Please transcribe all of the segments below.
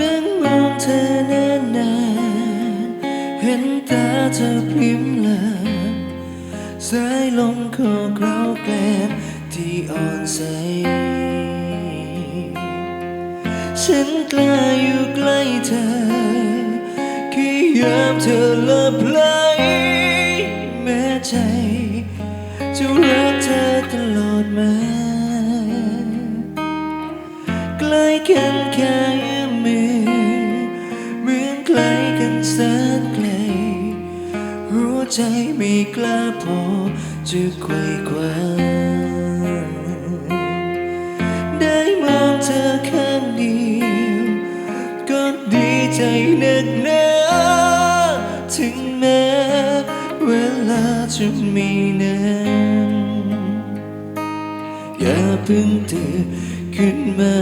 นั่งมองเธอนานนนเห็นตาเธอพริ้มลาสายลมคอเล้าแกลมที่อ่อนใส ฉันกล้าอยู่ใกล้เธอแค่ยามเธอละเพลยแม้ใจจะรักเธอตลอดมาใกล้กันแค่ มือเหมือนไกลกันแสนไกลหัวใจไม่กล้าพอจะไขว่คว้าได้มองเธอข้างเดียวก็ดีใจนักหนาถึงแม้เวลาจะมีนานอย่าเพิ่งตื่นขึ้นมา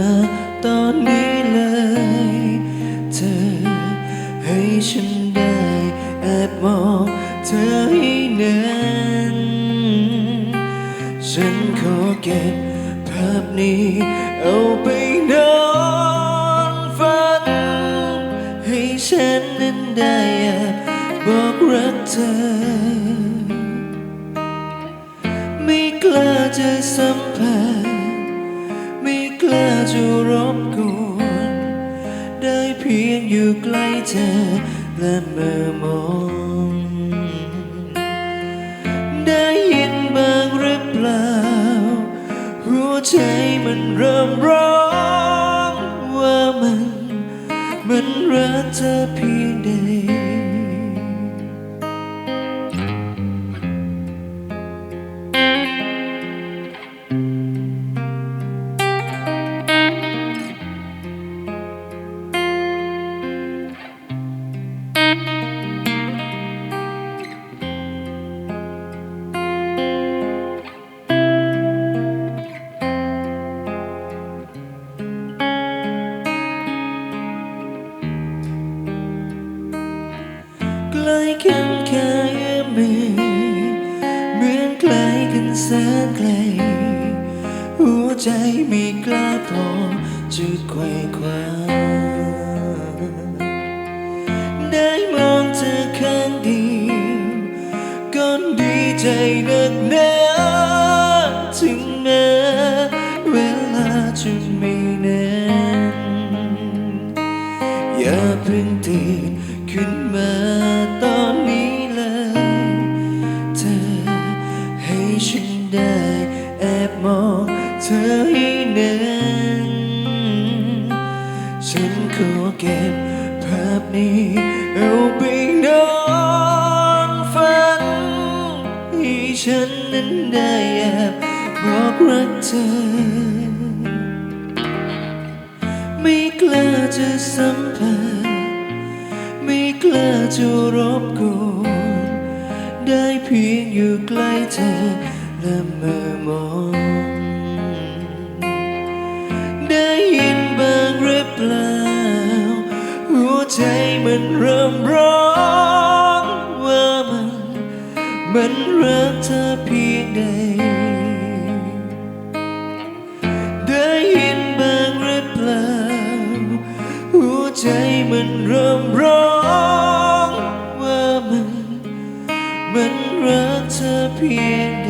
ตอนนี้ นานฉันขอเก็บภาพนี้เอาไปนอนฝัน ให้ฉันนั้นได้แอบบอกรักเธอ ไม่กล้าจะสัมผัสไม่กล้าจะรบกวนได้เพียงอยู่ใกล้เธอและเมื่อมอง ได้ยินบ้างหรือเปล่า หัวใจมันเริ่มร้องว่ามัน มันรักเธอเพียงใด ใกล้กันแค่เอื้อมมือเหมือนไกลกันแสนไกล หัวใจไม่กล้าพอจะไขว่คว้าได้มองเธอข้างเดียวก็ดีใจนักหนาถึงแม้เวลาจะไม่นานอย่าเพิ่งตื่นขึ้นมา ภาพนี้เอาไปนอนฝันให้ฉันนั้นได้แอบบอกรักเธอ ไม่กล้าจะสัมผัสไม่กล้าจะรบกวนได้เพียงอยู่ใกล้เธอและเมื่อมอง ได้ยินบ้างหรือเปล่า มันเริ่มร้องว่ามันมันรักเธอเพียงใด ได้ยินบ้างหรือเปล่า หัวใจมันเริ่มร้องว่ามันมันรักเธอเพียง